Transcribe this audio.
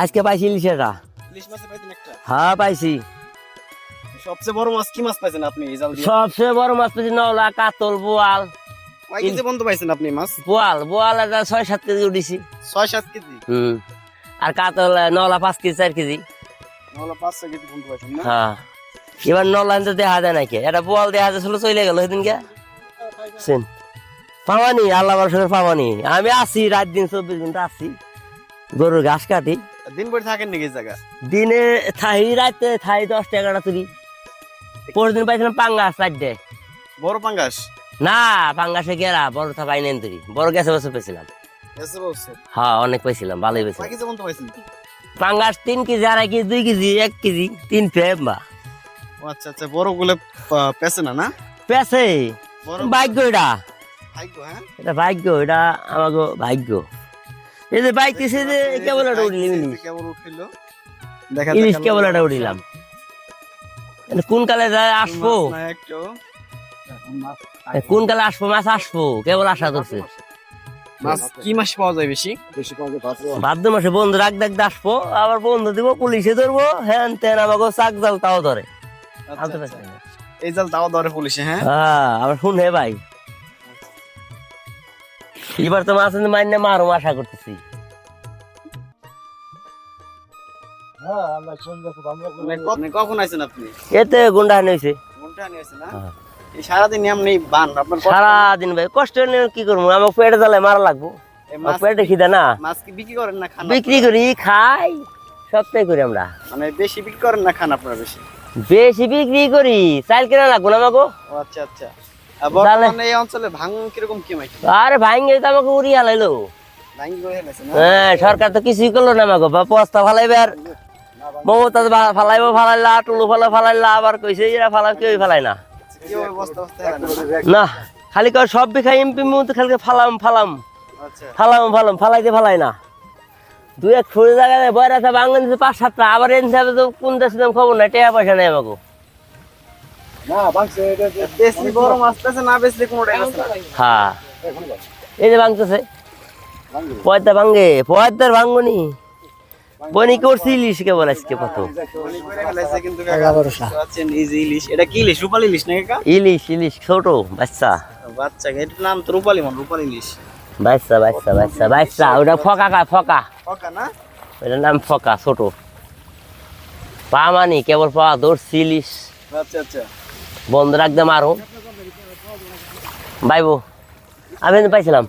আজকে পাইছি ইলিশেটা ইলিশ মাছ পাইছেন একটা? হ্যাঁ পাইছি। সবচেয়ে বড় মাছ কি মাছ পাইছেন আপনি সবচেয়ে বড় মাছ পেয়েছি নলা কাতল বোয়াল। কয় কেজি পর্যন্ত পাইছেন আপনি মাছ? বোয়াল বোয়াল একটা ছয় সাত কেজি উঠেছি। ছয় সাত কেজি? হুম। আর কাতল নলা পাঁচ কেজি চার কেজি। নাহলে পাঁচ ছয় কেজি পর্যন্ত পাইছেন হ্যাঁ। এবার নলা তো দেখা যায় নাকি? এটা বোয়াল দেখা যাচ্ছিল চলে গেল সেদিনকে। শুন পাওয়ানি আল্লাহ পাওয়ানি আমি আছি রাত দিন চব্বিশ ঘণ্টা আছি। গরুর ঘাস কাটি। দিন ভরে থাকেন নাকি জায়গা দিনে থাই রাতে থাই দশটা এগারোটা তুলি। পরের দিন পাইছিলাম পাঙ্গাস চারটে বড় পাঙ্গাস? না পাঙ্গাসে গেরা বড় থা পাই নেন তুই। বড় গেছে বছর পেয়েছিলাম হ্যাঁ অনেক পেয়েছিলাম ভালোই পেয়েছিলাম পাঙ্গাস তিন কেজি আড়াই কেজি দুই কেজি এক কেজি তিন ফেম বা। আচ্ছা আচ্ছা বড়গুলো পেছে না না? পেছে। ভাগ্য এটা। ভাগ্য হ্যাঁ? এটা ভাগ্য এটা আমাকে ভাগ্য। এই যে যে কেবল একটা উঠলি ইলিশ। কেবল উঠিলো। দেখা ইলিশ কেবল একটা উঠিলাম কোন কালে যায় আসব? কোন কালে আসব? মাছ আসব। কেবল আশা করছে। মাছ কি মাছ পাওয়া যায় বেশি? ভাদ্র মাসে। বন্ধু রাখ ডাক আসব। আবার বন্ধু দিব পুলিশে ধরবো। হ্যান তেন আমাকে চাক জাল তাও ধরে। আচ্ছা, আচ্ছা। এই জাল তাও ধরে পুলিশে হ্যাঁ? হ্যাঁ আবার শুন হে ভাই। এবার তো মাছ মাইনে মারো আশা করতেছি। মানে ক- মানে কখন আইছেন আপনি? এতে গুন্ডা হয়েছে ঘণ্টা নিয়ে আসেন না? হ্যাঁ। এই সারাদিন এমনি বান আপনার সারাদিন ভাই কষ্ট কি করব? আমার পেটে জ্বালায় মারা লাগবো। পেটে খিদে না। মাছ কি বিক্রি করেন না বিক্রি করি খাই সবটাই করি আমরা। মানে বেশি বিক্রি করেন না খান আপনারা বেশি? বেশি বিক্রি করি চাল কেনা লাগবো না আমাকে আচ্ছা আচ্ছা। বর্তমানে এই অঞ্চলে ভাঙ কীরকম কি মাইকি? আরে ভাঙ্গে তো আমাকে উড়িয়ে ভাঙ করে না? হ্যাঁ সরকার তো কিছুই করল না আমাকে। বা বস্তা ফালাইবে আর মমতা ফালাইবো ফালাইলা টুলু ফালা ফালাইলা আবার কইছে এরা ফালা কেউ ফালাই না? না? খালি কয় সব বিখাই এমপি মতো খালি ফালাম ফালাম। আচ্ছা। ফালাম ফালাম ফালাইতে ফালাই না। দুই এক ফুড়ে জায়গায় বয়রা আছে বাংলা দিচ্ছে পাঁচ সাতটা আবার এন সাহেব তো কোন দেশে খবর না টাকা পয়সা নেই আমাকে। বেশি বড়। মাছ না বেশি কোনোটাই হ্যাঁ। এই যে ভাঙতেছে। পয়তা ভাঙ্গে পয়তার ভাঙ্গনি বনি করছি ইলিশ কেবল আজকে কত অনেক করে ফেলেছে কিন্তু কাকা বুঝতে পারছেন, এই যে ইলিশ। এটা কি ইলিশ? রূপালী ইলিশ নাকি ইলিশ ইলিশ ছোট বাচ্চা। বাচ্চা এটার নাম তো রূপালী মন রূপালী ইলিশ। বাচ্চা বাচ্চা বাচ্চা বাচ্চা ওটা ফকা কা ফকা। ওকা না? ওটার নাম ফকা ছোট। পা মানি কেবল পা ধরছি ইলিশ। আচ্ছা আচ্ছা। বন্ধ রাখতাম আরও বাইবো আমি পাইছিলাম।